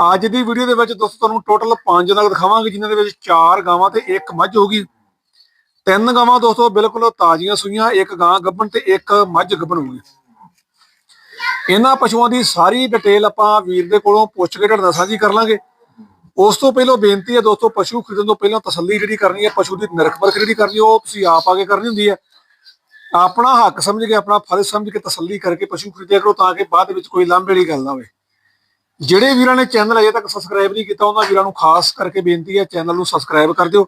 ਅੱਜ ਦੀ ਵੀਡੀਓ ਦੇ ਵਿੱਚ ਦੋਸਤੋ ਤੁਹਾਨੂੰ ਟੋਟਲ 5 ਨਗ ਦਿਖਾਵਾਂਗੇ, ਜਿਨ੍ਹਾਂ ਦੇ ਵਿੱਚ 4 ਗਾਵਾਂ ਤੇ ਇੱਕ ਮੱਝ ਹੋਗੀ ਤਿੰਨ ਗਾਵਾਂ ਦੋਸਤੋ ਬਿਲਕੁਲ ਤਾਜ਼ੀਆਂ ਸੂਈਆਂ, ਇੱਕ ਗਾਂ ਗੱਭਣ ਤੇ ਇੱਕ ਮੱਝ ਗੱਭਣ ਹੋਊਗੀ ਇਹਨਾਂ ਪਸ਼ੂਆਂ ਦੀ ਸਾਰੀ ਡਿਟੇਲ ਆਪਾਂ ਵੀਰ ਦੇ ਕੋਲੋਂ ਪੁੱਛ ਕੇ ਤੁਹਾਡੇ ਸਾਂਝੀ ਕਰ ਲਾਂਗੇ। ਉਸ ਤੋਂ ਪਹਿਲਾਂ ਬੇਨਤੀ ਹੈ ਦੋਸਤੋ, ਪਸ਼ੂ ਖਰੀਦਣ ਤੋਂ ਪਹਿਲਾਂ ਤਸੱਲੀ ਜਿਹੜੀ ਕਰਨੀ ਹੈ, ਪਸ਼ੂ ਦੀ ਨਿਰਖ ਪਰਖ ਜਿਹੜੀ ਕਰਨੀ ਉਹ ਤੁਸੀਂ ਆਪ ਆ ਕੇ ਕਰਨੀ ਹੁੰਦੀ ਹੈ। ਆਪਣਾ ਹੱਕ ਸਮਝ ਕੇ, ਆਪਣਾ ਫਰਜ਼ ਸਮਝ ਕੇ ਤਸੱਲੀ ਕਰਕੇ ਪਸ਼ੂ ਖਰੀਦਿਆ ਕਰੋ, ਤਾਂ ਕਿ ਬਾਅਦ ਵਿੱਚ ਕੋਈ ਲਾਂਭੇ ਵਾਲੀ ਗੱਲ ਨਾ ਹੋਵੇ। ਜਿਹੜੇ ਵੀਰਾਂ ਨੇ ਚੈਨਲ ਅਜੇ ਤੱਕ ਸਬਸਕ੍ਰਾਈਬ ਨਹੀਂ ਕੀਤਾ ਉਹਨਾਂ ਵੀਰਾਂ ਨੂੰ ਖਾਸ ਕਰਕੇ ਬੇਨਤੀ ਹੈ ਚੈਨਲ ਨੂੰ ਸਬਸਕ੍ਰਾਈਬ ਕਰ ਦਿਓ।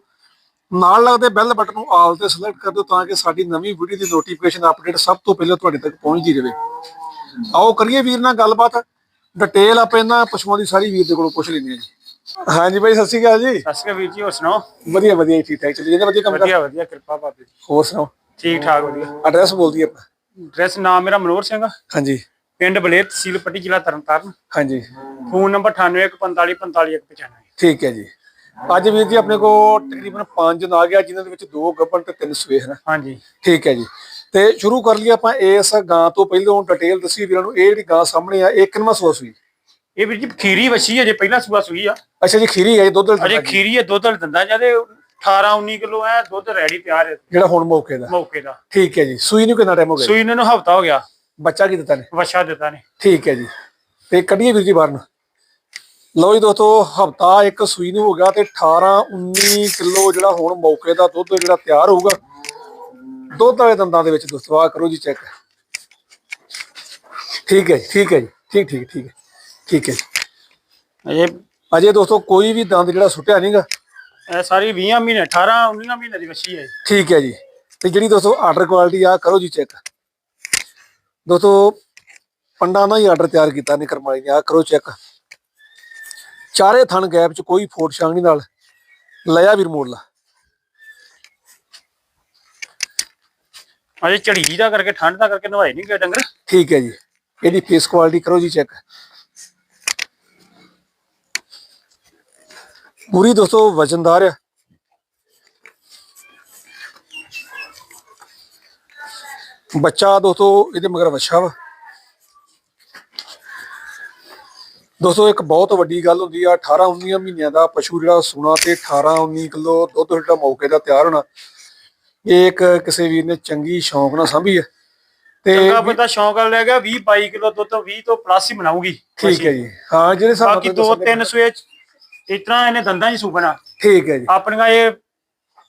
ਨਾਲ ਲੱਗਦੇ ਬੈਲ ਬਟਨ ਨੂੰ ਆਲ ਤੇ ਸਿਲੈਕਟ ਕਰ ਦਿਓ ਤਾਂ ਕਿ ਸਾਡੀ ਨਵੀਂ ਵੀਡੀਓ ਦੀ ਨੋਟੀਫਿਕੇਸ਼ਨ ਅਪਡੇਟ ਸਭ ਤੋਂ ਪਹਿਲਾਂ ਤੁਹਾਡੇ ਤੱਕ ਪਹੁੰਚਦੀ ਰਹੇ। ਆਓ ਕਰੀਏ ਵੀਰ ਨਾਲ ਗੱਲਬਾਤ। ਡਿਟੇਲ ਆਪਾਂ ਇਹਨਾਂ ਪਸ਼ੂਆਂ ਦੀ ਸਾਰੀ ਵੀਰ ਦੇ ਕੋਲੋਂ ਪੁੱਛ ਲੈਂਦੇ ਹਾਂ ਜੀ। ਹਾਂਜੀ ਬਾਈ ਸਤਿ ਸ਼੍ਰੀ ਅਕਾਲ ਜੀ। ਸਤਿ ਸ਼੍ਰੀ ਅਕਾਲ ਵੀਰ ਜੀ ਹੋਰ ਸੁਣਾਓ? ਵਧੀਆ ਵਧੀਆ ਠੀਕ ਠਾਕ ਚੱਲੀ ਜਾਂਦੇ ਵਧੀਆ ਕੰਮ ਵਧੀਆ ਵਧੀਆ ਕਿਰਪਾ ਬਾਬੇ ਹੋਰ ਸੁਣਾਓ? ਠੀਕ ਠਾਕ ਵਧੀਆ। ਐਡਰੈਸ ਬੋਲ ਦਈਏ ਆਪਾਂ ਐਡਰੈਸ ਨਾਮ ਮੇਰਾ ਮਨੋਹਰ ਸਿੰਘ ਹਾਂਜੀ। ਪਿੰਡ ਬਲੇਰ ਤਹਿਸੀਲ ਪੱਟੀ ਜ਼ਿਲ੍ਹਾ ਤਰਨਤਾਰਨ। ਹਾਂਜੀ। ਫੋਨ ਨੰਬਰ 9815455195 ਠੀਕ ਹੈ ਜੀ। ਅੱਜ ਵੀਰ ਜੀ ਆਪਣੇ ਕੋਲ ਤਕਰੀਬਨ 5 ਨਾਗ ਆ ਜਿਨ੍ਹਾਂ ਦੇ ਵਿੱਚ ਦੋ ਗੱਭਣ ਤੇ ਤਿੰਨ ਸਵੇਹ ਹਨ। ਹਾਂਜੀ। ਠੀਕ ਹੈ ਜੀ। ਤੇ ਸ਼ੁਰੂ ਕਰ ਲਈਏ ਆਪਾਂ ਇਸ ਗਾਂ ਤੋਂ ਪਹਿਲਾਂ ਡਿਟੇਲ ਦੱਸੀ ਵੀਰਾਂ ਨੂੰ ਇਹ ਜਿਹੜੀ ਗਾਂ ਸਾਹਮਣੇ ਆ ਇਹ ਕਿੰਨਵਾਂ ਸੂਆ ਸੂਈ? ਇਹ ਵੀਰ ਜੀ ਖੀਰੀ ਵਛੀ ਅਜੇ ਪਹਿਲਾ ਸੂਆ ਸੂਈ ਆ। ਅੱਛਾ ਜੀ ਖੀਰੀ ਹੈ ਜੀ ਦੁੱਧ ਵਾਲੀ ਅਜੇ ਜੀ, ਖੀਰੀ ਹੈ ਦੁੱਧ ਵਾਲੀ ਦੰਦਾ ਜਾਂਦੇ 18 19 ਕਿਲੋ ਐ ਦੁੱਧ ਰੈਡੀ ਤਿਆਰ ਹੈ ਜਿਹੜਾ ਹੁਣ ਮੌਕੇ ਦਾ। ਮੌਕੇ ਦਾ। ਠੀਕ ਹੈ ਜੀ ਸੂਈ ਨੂੰ ਕਿੰਨਾ ਟਾਈਮ ਹੋ ਗਿਆ ਸੂਈ ਨੂੰ ਹਫਤਾ ਹੋ ਗਿਆ। ਬੱਚਾ ਕੀ ਦਿੱਤਾ ਨੇ? ਵਛਾ ਦਿੱਤਾ ਨੇ। ਠੀਕ ਹੈ ਜੀ। ਤੇ ਕੱਢੀਏ ਵੀਰ ਜੀ ਬਾਹਰ ਨੂੰ। ਲਓ ਜੀ ਦੋਸਤੋ ਹਫਤਾ ਇੱਕ ਸੂਈ ਨੂੰ ਹੋ ਗਿਆ ਤੇ 18 19 ਕਿਲੋ ਜਿਹੜਾ ਹੁਣ ਮੌਕੇ ਦਾ ਦੁੱਧ ਜਿਹੜਾ ਤਿਆਰ ਹੋਊਗਾ ਦੁੱਧ ਵਾਲੇ ਦੰਦਾਂ ਦੇ ਵਿੱਚ ਦੋਸਤੋ ਆ ਕਰੋ ਜੀ ਚੈੱਕ ਠੀਕ ਹੈ ਜੀ ਠੀਕ ਹੈ ਜੀ ਠੀਕ ਠੀਕ ਠੀਕ ਹੈ ਠੀਕ ਹੈ ਜੀ। ਅਜੇ ਅਜੇ ਦੋਸਤੋ ਕੋਈ ਵੀ ਦੰਦ ਜਿਹੜਾ ਸੁੱਟਿਆ ਨਹੀਂਗਾ ਇਹ ਸਾਰੀ 20 ਮਹੀਨੇ 18 19 ਮਹੀਨੇ ਦੀ ਵਛੀ ਹੈ। ਠੀਕ ਹੈ ਜੀ। ਤੇ ਜਿਹੜੀ ਦੋਸਤੋ ਆਰਡਰ ਕੁਆਲਿਟੀ ਆ ਕਰੋ ਜੀ ਚੈੱਕ ਦੋਸਤੋ ਪੰਡਾਂ ਦਾ ਹੀ ਆਰਡਰ ਤਿਆਰ ਕੀਤਾ ਨੇ ਕਰਮਾਲੀ ਨੇ। ਆ ਕਰੋ ਚੈੱਕ ਚਾਰੇ ਥਣ ਗੈਪ ਚ ਕੋਈ ਫੋਟ ਛਾਂਗਣੀ ਨਾਲ ਲਿਆ ਵੀਰ ਮੋੜ ਲਾ ਅਜੇ ਝੜੀ ਦਾ ਕਰਕੇ ਠੰਡ ਦਾ ਕਰਕੇ ਨਵਾਈ ਨਹੀਂ ਗਏ ਡੰਗਰ। ਠੀਕ ਹੈ ਜੀ। ਇਹਦੀ ਫੇਸ ਕੁਆਲਿਟੀ ਕਰੋ ਜੀ ਚੈੱਕ ਪੂਰੀ ਦੋਸਤੋ ਵਜਨਦਾਰ ਆ। ਬੱਚਾ ਦੋਸਤੋ ਇਹਦੇ ਮਗਰ ਵੱਛਾ ਵਾ। ਦੋਸਤੋ ਇੱਕ ਬਹੁਤ ਵੱਡੀ ਗੱਲ ਹੁੰਦੀ ਆ 18 19 ਮਹੀਨਿਆਂ ਦਾ ਪਸ਼ੂ ਜਿਹੜਾ ਸੂਣਾ ਤੇ 18 19 ਕਿਲੋ ਦੁੱਧ ਜਿਹੜਾ ਮੌਕੇ ਦਾ ਤਿਆਰ ਹੋਣਾ ਇਹ ਇੱਕ ਕਿਸੇ ਵੀਰ ਨੇ ਚੰਗੀ ਸ਼ੌਂਕ ਨਾਲ ਸਾਂਭੀ ਹੈ ਤੇ ਚੰਗਾ ਬੰਦਾ ਸ਼ੌਂਕ ਨਾਲ ਲੈ ਗਿਆ 20 22 ਕਿਲੋ ਦੁੱਧ ਤੋਂ 20 ਤੋਂ ਪਲੱਸ ਹੀ ਬਣਾਉਗੀ ਠੀਕ ਹੈ ਜੀ। ਹਾਂ ਜਿਹੜੇ ਨਾਲ ਬਾਕੀ ਦੋ ਤਿੰਨ ਸੂਏ ਤਰ੍ਹਾਂ ਇਹਨੇ ਦੰਦਾਂ ਹੀ ਸੂਪਣਾ ਠੀਕ ਹੈ ਜੀ। ਆਪਣੀਆਂ ਇਹ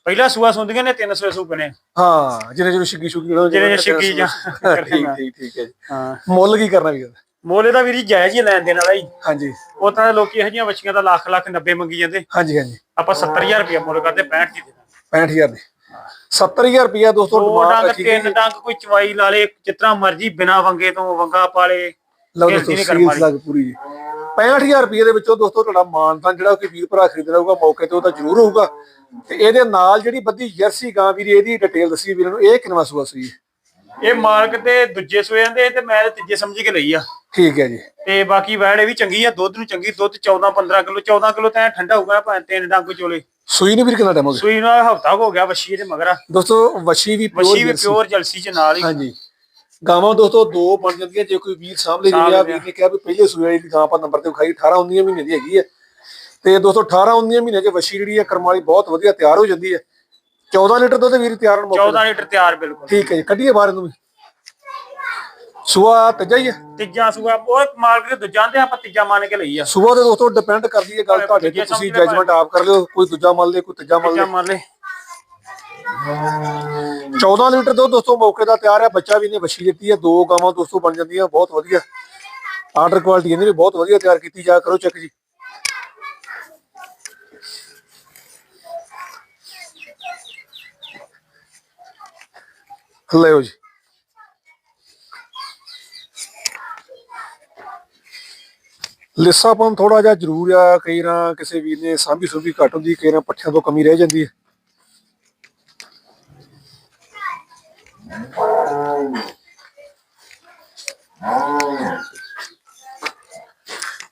ਪਹਿਲਾ ਸੂਆ ਸੁੰਦੀਆਂ ਨੇ ਤਿੰਨ ਸੂਏ ਸੂਪਣੇ ਹਾਂ ਜਿਹਨੇ ਜਿਹਨੂੰ ਛਿੱਗੀ ਛੁੱਗੀ ਜਿਹੜਾ ਜਿਹਨੇ ਛਿੱਗੀ ਜਾਂ ਠੀਕ ਠੀਕ ਠੀਕ ਹੈ ਜੀ। ਹਾਂ। ਮੁੱਲ ਕੀ ਕਰਨਾ ਵੀਰ? ਮੋਲੇ ਦਾ ਵੀਰੀ ਜਾਇਜ਼ ਹੀ ਲੈਣ ਦੇਣ ਵਾਲਾ ਹੀ ਹਾਂਜੀ। ਉਹ ਤਾਂ ਲੋਕੀ ਇਹੋ ਜਿਹੀਆਂ ਬੱਚੀਆਂ ਦਾ ਲੱਖ ਲੱਖ 90 ਮੰਗੀ ਜਾਂਦੇ। ਹਾਂਜੀ ਹਾਂਜੀ। ਆਪਾਂ 70000 ਰੁਪਏ ਮੁੱਲ ਕਰਦੇ 65 ਦੀ ਦੇਣਾ। 65000 ਦੇ। 70000 ਰੁਪਿਆ ਦੋਸਤੋ ਡਿਮਾਂਡ ਰੱਖੀ ਤਿੰਨ ਡੰਗ ਕੋਈ ਚਵਾਈ ਲਾ ਲੇ ਜਿਤਨਾ ਮਰਜ਼ੀ ਬਿਨਾ ਵੰਗੇ ਤੋਂ ਵੰਗਾ ਪਾਲੇ ਲਓ ਦੋਸਤੋ ਮਾੜੀ। ਲੱਗ ਪੂਰੀ ਜੀ। 65000 ਰੁਪਏ ਦੇ ਵਿੱਚੋਂ ਦੋਸਤੋ ਤੁਹਾਡਾ ਮਾਨਤਾਨ ਜਿਹੜਾ ਕਿ ਵੀਰ ਭਰਾ ਖਰੀਦ ਹੋਊਗਾ ਮੌਕੇ ਤੇ ਉਹ ਤਾਂ ਜ਼ਰੂਰ ਹੋਊਗਾ। ਤੇ ਇਹਦੇ ਨਾਲ ਜਿਹੜੀ ਬੱਦੀ ਜਰਸੀ ਗਾਂ ਵੀਰ ਇਹਦੀ ਡਿਟੇਲ ਦੱਸੀ ਵੀਰਾਂ ਨੂੰ ਇਹ ਕਿੰਨਵਾ ਸੂਆ ਹੈ? ਇਹ ਮਾਲਕ ਤੇ ਦੂਜੇ ਸੂਏ ਦੇ ਤੇ ਮੈਂ ਤੀਜੇ ਸਮਝ ਕੇ ਲਈ ਆ। ਠੀਕ ਹੈ ਜੀ। ਤੇ ਬਾਕੀ ਵੈੜ ਇਹ ਵੀ ਚੰਗੀ ਆ ਦੁੱਧ ਨੂੰ ਚੰਗੀ ਦੁੱਧ 14 15 ਕਿਲੋ 14 ਕਿਲੋ ਤਾਂ ਠੰਡਾ ਹੋਊਗਾ ਭਾਵੇਂ ਤਿੰਨ ਡੰਗ ਚੋਲੇ। ਸੂਈ ਨੂੰ ਵੀਰ ਕਿੰਨਾ ਟਾਈਮ ਹੋ ਗਿਆ? ਸੂਈ ਨਾਲ ਹਫਤਾ ਹੋ ਗਿਆ ਵਸ਼ੀ ਦੇ ਮਗਰ। ਦੋਸਤੋ ਵਸ਼ੀ ਵੀ ਵਸ਼ੀ ਵੀ ਪਿਓਰ ਪਿਓਰ ਜਲਸੀ ਚ ਨਾਲ ਹੀ। ਹਾਂਜੀ। ਗਾਵਾਂ ਦੋਸਤੋ ਦੋ ਬਣ ਜਾਂਦੀਆਂ ਜੇ ਕੋਈ ਵੀਰ ਸਾਹਮਣੇ ਜਿਹੜੀ ਆ। ਵੀਰ ਨੇ ਕਿਹਾ ਵੀ ਪਹਿਲੇ ਸੂਏ ਵਾਲੀ ਗਾਂ ਆਪਾਂ ਨੰਬਰ ਤੇ ਵਿਖਾਈ 18 19 ਮਹੀਨੇ ਦੀ ਹੈਗੀ ਹੈ ਤੇ ਦੋਸਤੋ 18 19 ਮਹੀਨੇ ਚ ਵਸ਼ੀ ਜਿਹੜੀ ਹੈ ਕਰਮ ਵਾਲੀ ਬਹੁਤ ਵਧੀਆ ਤਿਆਰ ਹੋ ਜਾਂਦੀ ਹੈ 14 ਲੀਟਰ ਦੁੱਧ ਵੀਰ ਤਿਆਰ ਹੋਣ ਮੌਕੇ 14 ਲੀਟਰ ਤਿਆਰ ਬਿਲਕੁਲ। ਠੀਕ ਹੈ ਜੀ ਕੱਢੀਏ ਬਾਹਰ ਨੂੰ ਸੂਆ ਤਜਾ ਹੀ ਹੈ ਤੀਜਾ ਸੂਆ ਉਹ ਮਾਲਕ ਦੇ ਦੂਜਾ ਦੇ ਆਪਾਂ ਤੀਜਾ ਮੰਨ ਕੇ ਲਈ ਆ ਸੂਆ ਦੇ ਦੋਸਤੋ ਡਿਪੈਂਡ ਕਰਦੀ ਹੈ ਗੱਲ ਤੁਹਾਡੇ ਤੇ ਤੁਸੀਂ ਜਜਮੈਂਟ ਆਪ ਕਰ ਲਿਓ ਕੋਈ ਦੂਜਾ ਮੰਨ ਲੇ ਕੋਈ ਤੀਜਾ ਮੰਨ ਲੈ। 14 ਲੀਟਰ ਦੁੱਧ ਦੋਸਤੋ ਮੌਕੇ ਦਾ ਤਿਆਰ ਹੈ। ਬੱਚਾ ਵੀ ਨੇ ਵਸ਼ੀ ਦਿੱਤੀ ਹੈ। ਦੋ ਗਾਵਾਂ ਦੋਸਤੋ ਬਣ ਜਾਂਦੀਆਂ, ਬਹੁਤ ਵਧੀਆ। ਆਰਡਰ ਕੁਆਲਿਟੀ ਇਹਨੇ ਵੀ ਬਹੁਤ ਵਧੀਆ ਤਿਆਰ ਕੀਤੀ। ਜਾ ਕਰੋ ਚੈੱਕ ਜੀ। ਲਿਓ ਜੀ। ਲਿੱਸਾਪਨ ਥੋੜਾ ਜਿਹਾ ਜ਼ਰੂਰ ਆ। ਕਈ ਨਾ ਕਿਸੇ ਵੀਰ ਨੇ ਸਾਂਭੀ ਸੁਭੀ ਘੱਟ ਹੁੰਦੀ, ਕਈ ਨਾ ਪੱਠਿਆਂ ਤੋਂ ਕਮੀ ਰਹਿ ਜਾਂਦੀ ਹੈ।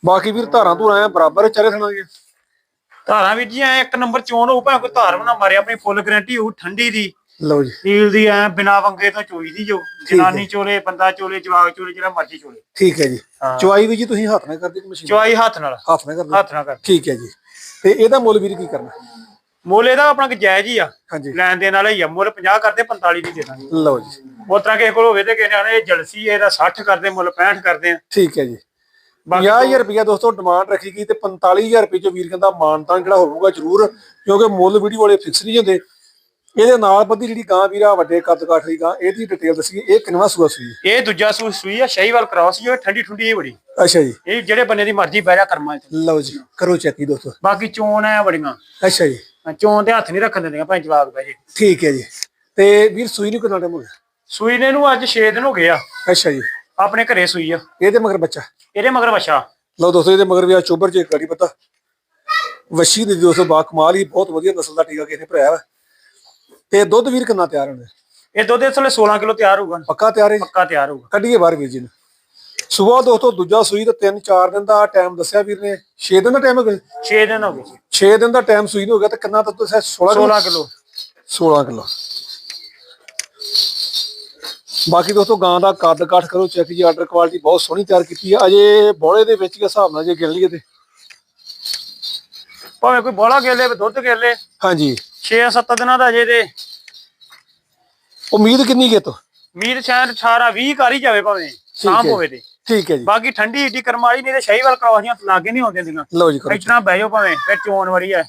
ਬਾਕੀ ਵੀਰ ਧਾਰਾਂ ਧੂਰਾਂ ਐ ਬਰਾਬਰ ਚਰੇ ਥਣਾ ਦੀਆਂ। ਧਾਰਾਂ ਵੀਰ ਜੀ ਐ ਇੱਕ ਨੰਬਰ ਚੋਣ ਹੋਊ ਭਾਵੇਂ ਕੋਈ ਧਾਰ ਬਣਾ ਮਾਰੇ ਆਪਣੀ ਫੁੱਲ ਗਾਰੰਟੀ ਹੋਊ ਠੰਡੀ ਦੀ। ਲਓ ਜੀ। ਸੀਲ ਦੀ ਐ ਬਿਨਾ ਵੰਗੇ ਤੋਂ ਚੋਈ ਦੀ ਜੋ ਜਨਾਨੀ ਚੋਲੇ ਬੰਦਾ ਚੋਲੇ ਜਵਾਗ ਚੋਲੇ ਜਿਹੜਾ ਮਰਜ਼ੀ ਚੋਲੇ। ਠੀਕ ਹੈ ਜੀ। ਚੁਆਈ ਵੀ ਜੀ ਤੁਸੀਂ ਹੱਥ ਨਾਲ ਕਰਦੇ ਕਿ ਮਸ਼ੀਨ? ਚਵਾਈ ਹੱਥ ਨਾਲ। ਹੱਥ ਨਾਲ ਕਰਦੇ। ਹੱਥ ਨਾਲ ਕਰ ਠੀਕ ਹੈ ਜੀ। ਤੇ ਇਹਦਾ ਮੁੱਲ ਵੀਰ ਕੀ ਕਰਨਾ? ਮੁੱਲ ਇਹਦਾ ਆਪਣਾ ਜਾਇਜ਼ ਹੀ ਆ। ਲੈਣ ਦੇ ਨਾਲ ਹੀ ਆ। ਮੁੱਲ 50 ਕਰਦੇ 45 ਦੀ ਦੇ ਦਾਂਗੇ। ਲਓ ਜੀ। ਉਸ ਤਰ੍ਹਾਂ ਕਿਸੇ ਕੋਲ ਹੋਵੇ ਤੇ ਕਿਸੇ ਨੇ ਇਹ ਜਲਸੀ ਇਹਦਾ 60 ਕਰਦੇ ਮੁੱਲ 65 ਕਰਦੇ ਆ। ਠੀਕ ਹੈ ਜੀ। ਬਾਕੀ 50000 ਰੁਪਇਆ ਦੋਸਤੋ ਡਿਮਾਂਡ ਰੱਖੀ ਗਈ ਤੇ 45000 ਰੁਪਏ ਜੋ ਵੀਰ ਕਹਿੰਦਾ ਮਾਨਤਾਨ ਜਿਹੜਾ ਹੋਊਗਾ ਜ਼ਰੂਰ ਕਿਉਂਕਿ ਮੁੱਲ ਵੀਡੀਓ ਵਾਲੇ ਫਿਕਸ ਨਹੀਂ ਹੁੰਦੇ। ਇਹਦੇ ਨਾਲ ਬੱਦੀ ਜਿਹੜੀ ਗਾਂ ਵੀਰਾ ਵੱਡੇ ਕੱਦ ਕਾਠ ਦੀ ਗਾਂ ਇਹਦੀ ਡਿਟੇਲ ਦੱਸੀ ਇਹ ਕਿੰਨਵਾ ਸੂਆ ਸੂਈ? ਇਹ ਦੂਜਾ ਸੂ ਸੂਈ ਆ ਸ਼ਹੀਵਾਲ ਕ੍ਰਾਸ ਉਹ ਠੰਡੀ ਠੰਡੀ ਇਹ ਬੜੀ। ਅੱਛਾ ਜੀ। ਇਹ ਜਿਹੜੇ ਬੰਨੇ ਦੀ ਮਰਜ਼ੀ ਬਹਿ ਜਾ ਕਰਮਾਂ ਚ। ਲਓ ਜੀ ਕਰੋ ਚੈੱਕ ਜੀ ਦੋਸਤੋ। ਬਾਕੀ ਚੋਣ ਐ ਬੜੀਆਂ। ਅੱਛਾ ਜੀ। ਚੋਣ ਦੇ ਹੱਥ ਨਹੀਂ ਰੱਖਣ ਦਿੰਦੀਆਂ ਭਾਵੇਂ ਜਵਾਬ ਬਹਿ ਜੇ। ਠੀਕ ਹੈ ਜੀ। ਤੇ ਵੀਰ ਸੂਈ ਨੂੰ ਕਿੰਨਾ ਟਾਈਮ ਹੋ ਗਿਆ? ਸੂਈ ਨੇ ਨੂੰ ਅੱਜ 6 ਦਿਨ ਹੋ ਗਏ ਆ। ਅੱਛਾ ਜੀ। ਆਪਣੇ ਘਰੇ ਸੂਈ ਆ। ਇਹਦੇ ਮਗਰ ਬੱਚਾ। ਇਹਦੇ ਮਗਰ ਵਛਾ ਲਓ ਦੋਸਤੋ ਇਹਦੇ ਮਗਰ ਵੀ ਆ ਚੋਬਰ ਜੇ ਕੜੀ ਪਤਾ। ਵਸ਼ੀ ਦੀ ਦੋਸਤੋ ਬਾ ਕਮਾਲ ਹੀ ਬਹੁਤ ਵਧੀਆ ਨਸਲ ਦਾ ਟੀਕਾ ਕਿਸੇ ਨੇ ਭਰਾਇਆ ਵਾ। ਤੇ ਦੁੱਧ ਵੀਰ ਕਿੰਨਾ ਤਿਆਰ ਹੋਣਾ? ਇਹ ਦੁੱਧ ਇਸ ਵੇਲੇ 16 ਕਿਲੋ ਤਿਆਰ ਹੋਊਗਾ। ਪੱਕਾ ਤਿਆਰ ਹੈ? ਪੱਕਾ ਤਿਆਰ ਹੋਊਗਾ। ਕੱਢੀਏ ਬਾਹਰ ਵੀਰ ਜੀ ਨੂੰ। ਸਵੇਰ ਦੋਸਤੋ ਦੂਜਾ ਸੂਈ ਤੇ 3-4 ਦਿਨ ਦਾ ਟਾਈਮ ਦੱਸਿਆ ਵੀਰ ਨੇ। 6 ਦਿਨ ਦਾ ਟਾਈਮ ਹੋ ਗਿਆ? 6 ਦਿਨ ਹੋ ਗਏ ਜੀ। 6 ਦਿਨ ਦਾ ਟਾਈਮ ਸੂਈ ਨੂੰ ਹੋ ਗਿਆ ਤੇ ਕਿੰਨਾ ਤਾਂ ਤੁਸੀਂ 16 16 ਕਿਲੋ। 16 ਕਿਲੋ। ਬਾਕੀ ਦੋਸਤੋ ਗਾਂ ਦਾ ਕੱਦ ਕਾਠ ਕਰੋ ਚੈੱਕ ਜੀ ਆਰਡਰ ਕੁਆਲਿਟੀ ਬਹੁਤ ਸੋਹਣੀ ਤਿਆਰ ਕੀਤੀ ਹੈ ਅਜੇ ਬੋਲੇ ਦੇ ਵਿੱਚ ਦੇ ਹਿਸਾਬ ਨਾਲ ਜੇ ਗਿਣ ਲਈਏ ਤੇ। ਭਾਵੇਂ ਕੋਈ ਬੋਲਾ ਗੇਲੇ ਦੁੱਧ ਗੇਲੇ ਹਾਂਜੀ। 6-7 ਦਿਨਾਂ ਦਾ ਅਜੇ ਤੇ। ਉਮੀਦ ਕਿੰਨੀ ਤੋਂ? ਮੀਰ ਸ਼ਾਇਦ 18 20 ਕਰ ਹੀ ਜਾਵੇ ਭਾਵੇਂ ਹੈ। ਹੋਵੇ ਤੇ। ਠੀਕ ਹੈ ਜੀ। ਬਾਕੀ ਠੰਡੀ ਏਡੀ ਕਰਮਾਲੀ ਨਹੀਂ ਤੇ ਸ਼ਹੀਵਾਲ ਕਰਾਸੀਆਂ ਲਾਗੇ ਨਹੀਂ ਆਉਂਦੀਆਂ ਦੀਆਂ ਲਓ ਜੀ ਕਰੋ। ਇਤਨਾ ਬਹਿ ਜਾਓ ਭਾਵੇਂ ਫਿਰ ਚੋਣ ਵਰੀ ਐ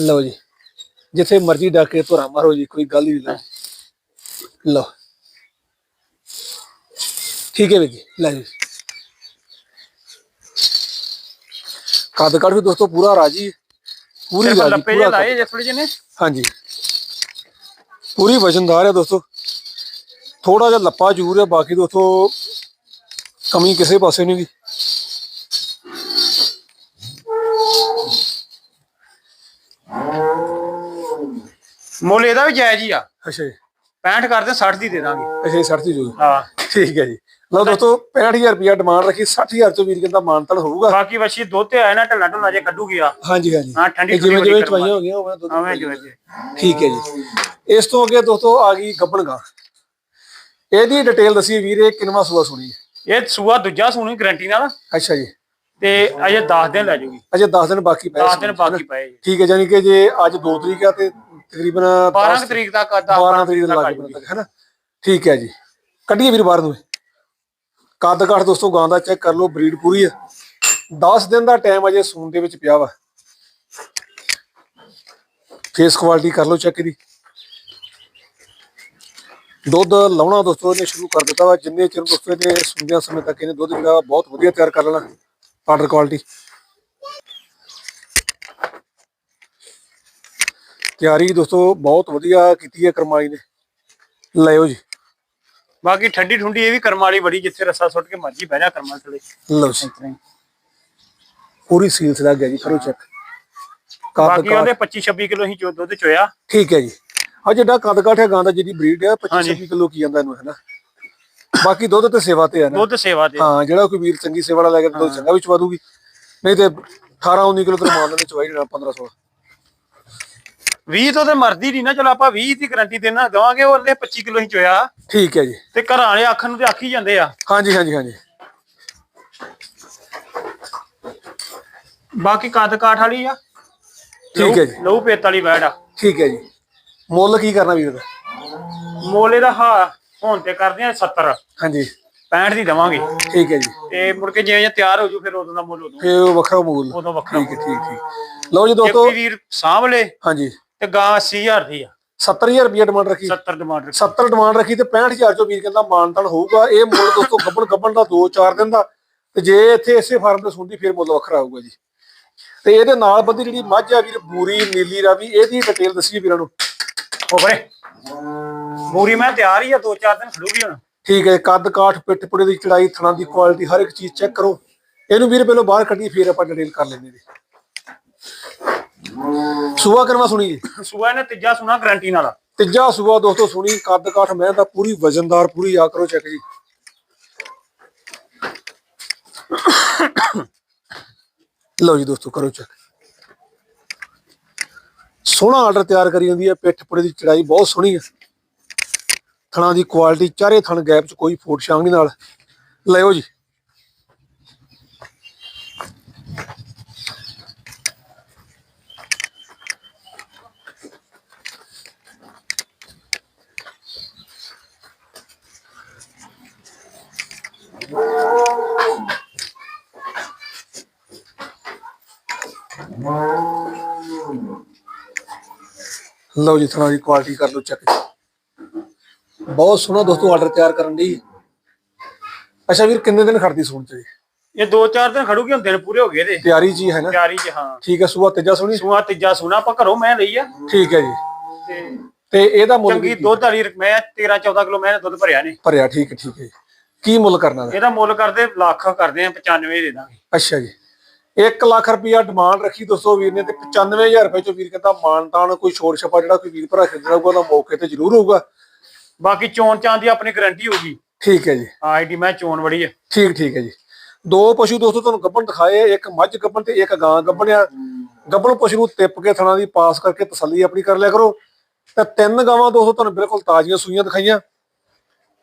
ਲਓ ਜੀ। ਜਿੱਥੇ ਮਰਜ਼ੀ ਡਾਕੇ ਧੁਰਾ ਮਾਰੋ ਜੀ ਕੋਈ ਗੱਲ ਹੀ ਨਹੀਂ। ਲਓ। ਠੀਕ ਹੈ ਵੀਰ ਜੀ ਲੈ ਜੀ। ਕੱਦ ਕੱਢ ਵੀ ਦੋਸਤੋ ਪੂਰਾ ਰਾਜੀ। ਪੂਰੀ ਰਾਜੀ ਲੱਪੇ ਜੇ ਪੂਰਾ ਲਾਏ ਜੇ ਥੋੜੇ ਜਿਹੇ ਨੇ। ਹਾਂਜੀ। ਪੂਰੀ ਵਜਨਦਾਰ ਹੈ ਦੋਸਤੋ। ਥੋੜਾ ਜਿਹਾ ਲੱਪਾ ਜ਼ਰੂਰ ਹੈ ਬਾਕੀ ਦੋਸਤੋ ਕਮੀ ਕਿਸੇ ਪਾਸੇ ਨਹੀਂ ਗਈ ਮੁੱਲ ਇਹਦਾ ਵੀ ਜਾਇਜ਼ ਹੀ ਆ। ਅੱਛਾ ਜੀ। 65 ਕਰਦੇ 60 ਦੀ ਦੇ ਦਾਂਗੇ। ਅੱਛਾ ਜੀ 60 ਦੀ ਜੂ ਹਾਂ। ਠੀਕ ਹੈ ਜੀ। ਲਓ ਦੋਸਤੋ 65000 ਰੁਪਇਆ ਡਿਮਾਂਡ ਰੱਖੀ 60000 ਤੋਂ ਵੀਰ ਕਹਿੰਦਾ ਮਾਨਤਨ ਹੋਊਗਾ। ਬਾਕੀ ਵਛੀ ਦੁੱਧ ਤੇ ਆਇਆ ਨਾ ਢੱਲਾ ਢੁੱਲਾ ਜੇ ਕੱਢੂਗੀ ਆ। ਹਾਂਜੀ ਹਾਂਜੀ। ਹਾਂ ਠੰਡੀ ਇਹ ਜਿਵੇਂ ਜਿਵੇਂ ਚਵਾਈਆਂ ਹੋ ਗਈਆਂ ਉਵੇਂ ਦੁੱਧ ਆਵੇਂ ਜਿਵੇਂ ਜੀ ਠੀਕ ਹੈ ਜੀ। ਇਸ ਤੋਂ ਅੱਗੇ ਦੋਸਤੋ ਆ ਗਈ ਗੱਬਣ ਗਾਂ ਇਹਦੀ ਡਿਟੇਲ ਦੱਸੀ ਵੀਰ ਇਹ ਕਿੰਨਵਾ ਸੂਆ ਸੁਣੀ ਹੈ? ਇਹ ਸੂਆ ਦੂਜਾ ਸੂਣੀ ਗਰੰਟੀ ਨਾਲ। ਅੱਛਾ ਜੀ। ਤੇ ਅਜੇ 10 ਦਿਨ ਲੈ ਜੂਗੀ। ਅਜੇ 10 ਦਿਨ ਬਾਕੀ ਪਏ 10 ਦਿਨ ਬਾਕੀ ਪਏ ਜੀ। ਠੀਕ ਹੈ ਯਾਨੀ ਕਿ ਜੇ ਅੱਜ 2 ਤਰੀਕ ਆ ਤੇ ਤਕਰੀਬਨ 12 ਦਸ- ਕੁ ਤਰੀਕ ਤੱਕ 12 ਤਰੀਕ ਤੱਕ ਹੈ ਨਾ? ਠੀਕ ਹੈ ਜੀ। ਕੱਢੀਏ ਵੀਰ ਬਾਹਰ ਨੂੰ। ਕੱਦ ਕਾਠ ਦੋਸਤੋ ਗਾਂ ਦਾ ਚੈੱਕ ਕਰ ਲਓ ਬਰੀਡ ਪੂਰੀ ਹੈ 10 ਦਿਨ ਦਾ ਟਾਈਮ ਅਜੇ ਸੂਨ ਦੇ ਵਿੱਚ ਪਿਆ ਵਾ। ਫੇਸ ਕੁਆਲਿਟੀ ਕਰ ਲਓ ਚੈੱਕ ਇਹਦੀ। ਦੁੱਧ ਲਾਉਣਾ ਦੋਸਤੋ, ਇਹਨੇ ਸ਼ੁਰੂ ਕਰ ਦਿੱਤਾ ਵਾ। ਜਿੰਨੇ ਚਿਰ ਦੋਸਤੋ ਇਹਨੇ ਸੁੰਦਿਆਂ ਸਮੇਂ ਤੱਕ ਇਹਨੇ ਦੁੱਧ ਜਿਹੜਾ ਬਹੁਤ ਵਧੀਆ ਤਿਆਰ ਕਰ ਲੈਣਾ। ਆਰਡਰ ਕੁਆਲਿਟੀ ਤਿਆਰੀ ਦੋਸਤੋ ਬਹੁਤ ਵਧੀਆ ਕੀਤੀ ਹੈ ਕਰਮਾਈ ਨੇ। ਲਿਓ ਜੀ। ਬਾਕੀ ਠੰਡੀ ਠੁੰਡੀ ਇਹ ਵੀ ਕਰਮ ਵਾਲੀ ਬੜੀ ਜਿੱਥੇ ਰੱਸਾ ਸੁੱਟ ਕੇ ਮਰਜ਼ੀ ਬਹਿ ਜਾ ਕਰਮਾਂ ਥਲੇ ਲਓ ਜੀ। ਪੂਰੀ ਸੀਲਸ ਲੱਗ ਗਿਆ ਜੀ ਕਰੋ ਚੈੱਕ ਬਾਕੀ ਉਹਦੇ 25 26 ਕਿਲੋ ਹੀ ਦੁੱਧ ਚੋਇਆ। ਠੀਕ ਹੈ ਜੀ। ਆ ਜਿਹੜਾ ਕੱਦ ਕਾਠ ਹੈ ਗਾਂ ਦਾ ਜਿਹਦੀ ਬਰੀਡ ਹੈ 25 ਹਾਂਜੀ। 26 ਕਿਲੋ ਕੀ ਜਾਂਦਾ ਇਹਨੂੰ ਹੈ ਨਾ ਬਾਕੀ ਦੁੱਧ ਤੇ ਸੇਵਾ ਤੇ ਹੈ ਨਾ। ਦੁੱਧ ਸੇਵਾ ਤੇ ਹਾਂ ਜਿਹੜਾ ਕੋਈ ਵੀਰ ਚੰਗੀ ਸੇਵਾ ਵਾਲਾ ਲੈ ਕੇ ਦੁੱਧ ਚੰਗਾ ਵੀ ਚਵਾ ਦੂਗੀ। ਨਹੀਂ ਤੇ 18 19 ਕਿਲੋ ਤੇ ਮਾਨ ਦੇ ਚਵਾਈ ਜਿਹੜਾ 15 16 20 ਤੋਂ ਤੇ ਮਰਦੀ ਨਹੀਂ ਨਾ ਚਲੋ ਆਪਾਂ 20 ਦੀ ਗਾਰੰਟੀ ਦੇਣਾ ਦਵਾਂਗੇ ਉਹਦੇ 25 ਕਿਲੋ ਹੀ ਚੋਇਆ। ਠੀਕ ਹੈ ਜੀ। ਤੇ ਘਰਾਂ ਵਾਲੇ ਆਖਣ ਨੂੰ ਤੇ ਆਖੀ ਜਾਂਦੇ ਆ। ਹਾਂਜੀ ਹਾਂਜੀ ਹਾਂਜੀ। ਬਾਕੀ ਕੱਦ ਕਾਠ ਵਾਲੀ ਆ। ਠੀਕ ਹੈ ਜੀ। ਲਹੂ ਪੇਤ ਵਾਲੀ ਵੈੜ ਆ। ਠੀਕ ਹੈ ਜੀ। ਮੁੱਲ ਕੀ ਕਰਨਾ ਵੀਰ ਦਾ? ਮੋਲੇ ਦਾ ਹਾਂ ਹੁਣ ਤੇ ਕਰਦੇ ਆ 70 ਹਾਂਜੀ। 65 ਦੀ ਦਵਾਂਗੇ। ਠੀਕ ਹੈ ਜੀ। ਤੇ ਮੁੜ ਕੇ ਜਿਵੇਂ ਜਿਵੇਂ ਤਿਆਰ ਹੋ ਜੂ ਫਿਰ ਉਦੋਂ ਦਾ ਮੁੱਲ ਉਦੋਂ। ਫੇ ਉਹ ਵੱਖਰਾ ਮੁੱਲ। ਉਦੋਂ ਵੱਖਰਾ ਠੀਕ ਹੈ ਠੀਕ ਠੀਕ। ਲਓ ਜੀ ਦੋਸਤੋ। ਵੀਰ ਸਾਂਭ ਲੇ। ਹਾਂਜੀ। ਤੇ ਗਾਂ 80000 ਦੀ ਆ। 70000 ਰੁਪਏ ਡਿਮਾਂਡ ਰੱਖੀ। 70 ਡਿਮਾਂਡ 70 ਡਿਮਾਂਡ ਰੱਖੀ ਤੇ 65000 ਚੋਂ ਵੀਰ ਕਹਿੰਦਾ ਮਾਨਤਾਨ ਹੋਊਗਾ। ਇਹ ਮੁੱਲ ਦੋਸਤੋ ਗੱਬਣ ਗੱਬਣ ਦਾ 2-4 ਦਿਨ ਦਾ। ਤੇ ਜੇ ਇੱਥੇ ਇਸੇ ਫਾਰਮ ਤੇ ਸੁਣਦੀ ਫਿਰ ਮੁੱਲ ਵੱਖਰਾ ਹੋਊਗਾ ਜੀ। ਤੇ ਇਹਦੇ ਨਾਲ ਬੰਦੀ ਜਿਹੜੀ ਮੱਝ ਆ ਵੀਰ ਬੂਰੀ ਨੀਲੀ ਰਾਵੀ ਇਹਦੀ ਡਿਟੇਲ ਦੱਸੀ ਵੀਰਾਂ ਨੂੰ। ਹੋਵੇ ਮੂਰੀ ਮੈਂ ਤਿਆਰ ਹੀ ਆ ਦੋ ਚਾਰ ਦਿਨ ਖੜੂਗੀ ਹੁਣ। ਠੀਕ ਹੈ ਕੱਦ ਕਾਠ ਪਿੱਠ ਪੁੜੇ ਦੀ ਚੜਾਈ ਥਣਾ ਦੀ ਕੁਆਲਿਟੀ ਹਰ ਇੱਕ ਚੀਜ਼ ਚੈੱਕ ਕਰੋ। ਇਹਨੂੰ ਵੀਰ ਪਹਿਲਾਂ ਬਾਹਰ ਕੱਢੀ ਫਿਰ ਆਪਾਂ ਡਿਟੇਲ ਕਰ ਲੈਂਦੇ ਜੀ। ਸੂਆ ਕਰਵਾ ਸੁਣੀ? ਜੀ ਸੂਆ ਨੇ ਤੀਜਾ ਸੁਣਾ ਗਾਰੰਟੀ ਨਾਲ। ਤੀਜਾ ਸੂਆ ਦੋਸਤੋ ਸੁਣੀ ਕੱਦ ਕਾਠ ਮੈਂ ਤਾਂ ਪੂਰੀ ਵਜ਼ਨਦਾਰ ਪੂਰੀ ਆ ਕਰੋ ਚੈੱਕ ਜੀ। ਲਓ ਜੀ ਦੋਸਤੋ ਕਰੋ ਚੈੱਕ ਸੋਹਣਾ ਆਰਡਰ ਤਿਆਰ ਕਰੀ ਹੁੰਦੀ ਹੈ ਪਿੱਠ ਪੁੜੇ ਦੀ ਚੜਾਈ ਬਹੁਤ ਸੋਹਣੀ ਹੈ। ਥਣਾ ਦੀ ਕੁਆਲਿਟੀ ਚਾਰੇ ਥਣ ਗੈਪ ਚ ਕੋਈ ਫੋਟ ਛਾਂਗ ਨਹੀਂ ਨਾਲ। ਲਿਓ ਜੀ। ਲਓ ਜੀ ਥਣਾ ਦੀ ਕੁਆਲਿਟੀ ਕਰ ਲਓ ਚੈੱਕ ਬਹੁਤ ਸੋਹਣਾ ਦੋਸਤੋ ਆਰਡਰ ਤਿਆਰ ਕਰਨ ਦੀ ਅੱਛਾ ਵੀਰ ਕਿੰਨੇ ਦਿਨ ਖੜਦੀ ਸੂਣ ਚ ਜੀ ਇਹ ਦੋ ਚਾਰ ਦਿਨ ਖੜੂਗੀ ਹੁਣ ਦਿਨ ਪੂਰੇ ਹੋ ਗਏ ਇਹਦੇ। ਤਿਆਰੀ ਜੀ ਹੈ ਨਾ? ਤਿਆਰੀ ਚ ਹਾਂ। ਠੀਕ ਹੈ ਸੂਆ ਤੀਜਾ ਸੁਣੀ ਸੂਆ ਤੀਜਾ ਸੁਣਾ ਆਪਾਂ ਘਰੋਂ ਮੈਂ ਲਈ ਆ। ਠੀਕ ਹੈ ਜੀ। ਤੇ ਤੇ ਇਹਦਾ ਮੁੱਲ ਚੰਗੀ ਦੁੱਧ ਵਾਲੀ ਮੈਂ 13 14 ਕਿਲੋ ਮੈਂ ਦੁੱਧ ਭਰਿਆ ਨੇ। ਭਰਿਆ ਠੀਕ ਠੀਕ ਹੈ। ਕੀ ਮੁੱਲ ਕਰਨਾ ਦਾ ਇਹਦਾ ਮੁੱਲ ਕਰਦੇ ਲੱਖ ਕਰਦੇ ਆ 95 ਦੇ। ਦਾਂਗੇ ਅੱਛਾ ਜੀ। 1 ਲੱਖ ਰੁਪਇਆ ਡਿਮਾਂਡ ਰੱਖੀ ਦੋਸਤੋ ਵੀਰ ਨੇ ਤੇ 95000 ਰੁਪਏ ਚੋਂ ਵੀਰ ਕਹਿੰਦਾ ਮਾਨਤਾਨ ਕੋਈ ਛੋੜ ਛਪਾ ਜਿਹੜਾ ਕੋਈ ਵੀਰ ਭਰਾ ਖਰੀਦਣਾ ਹੋਊਗਾ ਮੌਕੇ ਤੇ ਜ਼ਰੂਰ ਹੋਊਗਾ। ਬਾਕੀ ਚੋਣ ਚਾਂ ਦੀ ਆਪਣੀ ਗਾਰੰਟੀ ਹੋਊਗੀ। ਠੀਕ ਹੈ ਜੀ। ਆਈਡੀ ਮੈਂ ਚੋਣ ਬੜੀ ਆ ਠੀਕ ਠੀਕ ਹੈ ਜੀ। ਦੋ ਪਸ਼ੂ ਦੋਸਤੋ ਤੁਹਾਨੂੰ ਗੱਭਣ ਦਿਖਾਏ ਇੱਕ ਮੱਝ ਗੱਭਣ ਤੇ ਇੱਕ ਗਾਂ ਗੱਭਣ ਆ। ਗੱਭਣ ਪਸ਼ੂ ਨੂੰ ਤਿੱਪ ਕੇ ਥਣਾ ਦੀ ਪਾਸ ਕਰਕੇ ਤਸੱਲੀ ਆਪਣੀ ਕਰ ਲਿਆ ਕਰੋ। ਤੇ ਤਿੰਨ ਗਾਵਾਂ ਦੋਸਤੋ ਤੁਹਾਨੂੰ ਬਿਲਕੁਲ ਤਾਜ਼ੀਆਂ ਸੂਈਆਂ ਦਿਖਾਈਆਂ।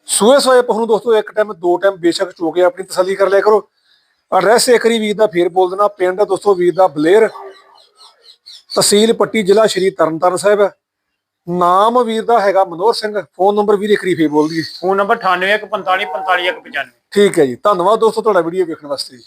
ਸੂਏ ਸੋਏ ਪਸ਼ੂ ਨੂੰ ਦੋਸਤੋ ਇੱਕ ਟਾਈਮ ਦੋ ਟਾਈਮ ਬੇਸ਼ੱਕ ਚੋ ਕੇ ਆਪਣੀ ਤਸੱਲੀ ਕਰ ਲਿਆ ਕਰੋ। ਐਡਰੈਸ ਇੱਕਰੀ ਵੀਰ ਦਾ ਫੇਰ ਬੋਲ ਦੇਣਾ ਪਿੰਡ ਦੋਸਤੋ ਵੀਰ ਦਾ ਬਲੇਰ ਤਹਿਸੀਲ ਪੱਟੀ ਜ਼ਿਲ੍ਹਾ ਸ਼੍ਰੀ ਤਰਨਤਾਰਨ ਸਾਹਿਬ। ਹੈ। ਨਾਮ ਵੀਰ ਦਾ ਹੈਗਾ ਮਨੋਹਰ ਸਿੰਘ ਫੋਨ ਨੰਬਰ ਵੀਰ ਇੱਕਰੀ ਫੇਰ ਬੋਲ ਦਈਏ। ਫੋਨ ਨੰਬਰ 9815455195 ਠੀਕ ਹੈ ਜੀ ਧੰਨਵਾਦ ਦੋਸਤੋ ਤੁਹਾਡਾ ਵੀਡੀਓ ਵੇਖਣ ਵਾਸਤੇ ਜੀ।